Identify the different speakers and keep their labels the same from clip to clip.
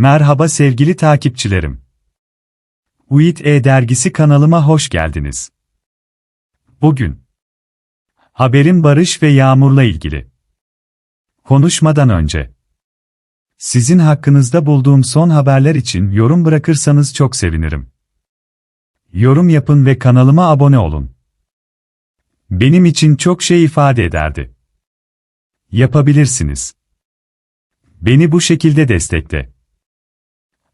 Speaker 1: Merhaba sevgili takipçilerim. UİT E-Dergisi kanalıma hoş geldiniz. Bugün haberim Barış ve Yağmur'la ilgili. Konuşmadan önce sizin hakkınızda bulduğum son haberler için yorum bırakırsanız çok sevinirim. Yorum yapın ve kanalıma abone olun. Benim için çok şey ifade ederdi. Yapabilirsiniz. Beni bu şekilde destekle.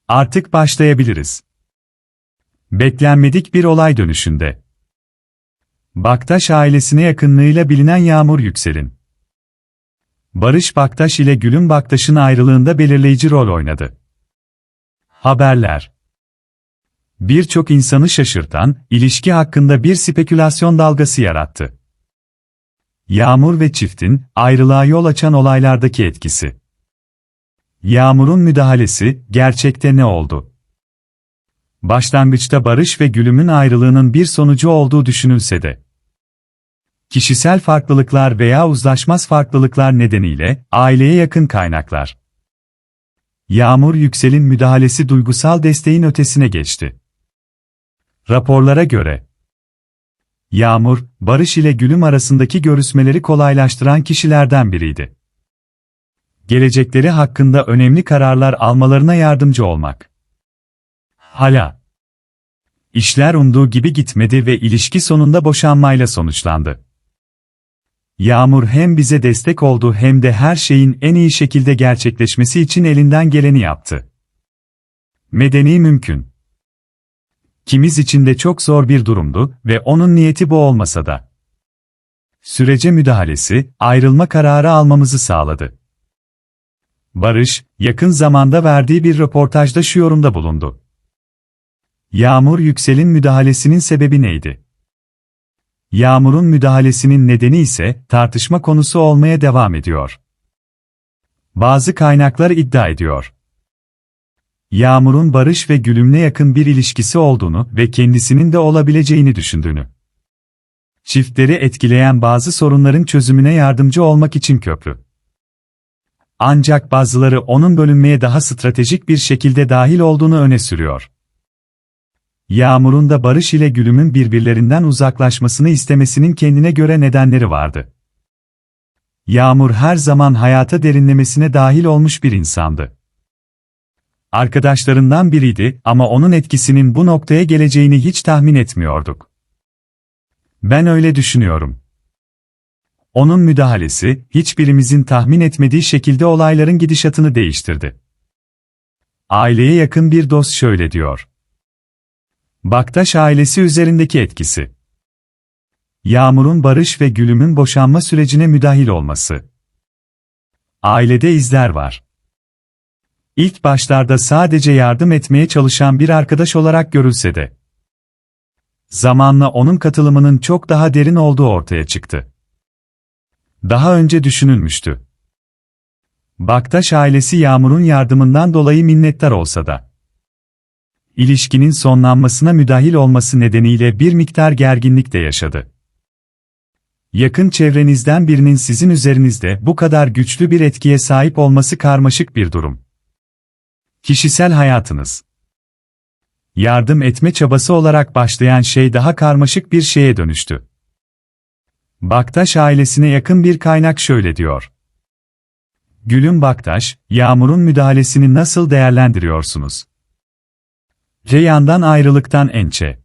Speaker 1: Artık başlayabiliriz. Beklenmedik bir olay dönüşünde. Baktaş ailesine yakınlığıyla bilinen Yağmur Yüksel'in. Barış Baktaş ile Gülüm Baktaş'ın ayrılığında belirleyici rol oynadı. Haberler Birçok insanı şaşırtan, ilişki hakkında bir spekülasyon dalgası yarattı. Yağmur ve çiftin, ayrılığa yol açan olaylardaki etkisi. Yağmur'un müdahalesi, gerçekte ne oldu? Başlangıçta Barış ve Gülüm'ün ayrılığının bir sonucu olduğu düşünülse de, kişisel farklılıklar veya uzlaşmaz farklılıklar nedeniyle, aileye yakın kaynaklar. Yağmur Yüksel'in müdahalesi duygusal desteğin ötesine geçti. Raporlara göre, Yağmur, Barış ile Gülüm arasındaki görüşmeleri kolaylaştıran kişilerden biriydi. Gelecekleri hakkında önemli kararlar almalarına yardımcı olmak. Hala. İşler umduğu gibi gitmedi ve ilişki sonunda boşanmayla sonuçlandı. Yağmur hem bize destek oldu hem de her şeyin en iyi şekilde gerçekleşmesi için elinden geleni yaptı. Medeni mümkün. Kimiz için de çok zor bir durumdu ve onun niyeti bu olmasa da. Sürece müdahalesi, ayrılma kararı almamızı sağladı. Barış, yakın zamanda verdiği bir röportajda şu yorumda bulundu. Yağmur Yüksel'in müdahalesinin sebebi neydi? Yağmur'un müdahalesinin nedeni ise tartışma konusu olmaya devam ediyor. Bazı kaynaklar iddia ediyor. Yağmur'un Barış ve Gülüm'le yakın bir ilişkisi olduğunu ve kendisinin de olabileceğini düşündüğünü. Çiftleri etkileyen bazı sorunların çözümüne yardımcı olmak için köprü. Ancak bazıları onun bölünmeye daha stratejik bir şekilde dahil olduğunu öne sürüyor. Yağmur'un da Barış ile Gülüm'ün birbirlerinden uzaklaşmasını istemesinin kendine göre nedenleri vardı. Yağmur her zaman hayata derinlemesine dahil olmuş bir insandı. Arkadaşlarından biriydi ama onun etkisinin bu noktaya geleceğini hiç tahmin etmiyorduk. Ben öyle düşünüyorum. Onun müdahalesi, hiçbirimizin tahmin etmediği şekilde olayların gidişatını değiştirdi. Aileye yakın bir dost şöyle diyor. Baktaş ailesi üzerindeki etkisi. Yağmur'un Barış ve Gülüm'ün boşanma sürecine müdahil olması. Ailede izler var. İlk başlarda sadece yardım etmeye çalışan bir arkadaş olarak görülse de. Zamanla onun katılımının çok daha derin olduğu ortaya çıktı. Daha önce düşünülmüştü. Baktaş ailesi Yağmur'un yardımından dolayı minnettar olsa da. İlişkinin sonlanmasına müdahil olması nedeniyle bir miktar gerginlik de yaşadı. Yakın çevrenizden birinin sizin üzerinizde bu kadar güçlü bir etkiye sahip olması karmaşık bir durum. Kişisel hayatınız. Yardım etme çabası olarak başlayan şey daha karmaşık bir şeye dönüştü. Baktaş ailesine yakın bir kaynak şöyle diyor. Gülüm Baktaş, Yağmur'un müdahalesini nasıl değerlendiriyorsunuz? Reyhan'dan ayrılıktan ençe.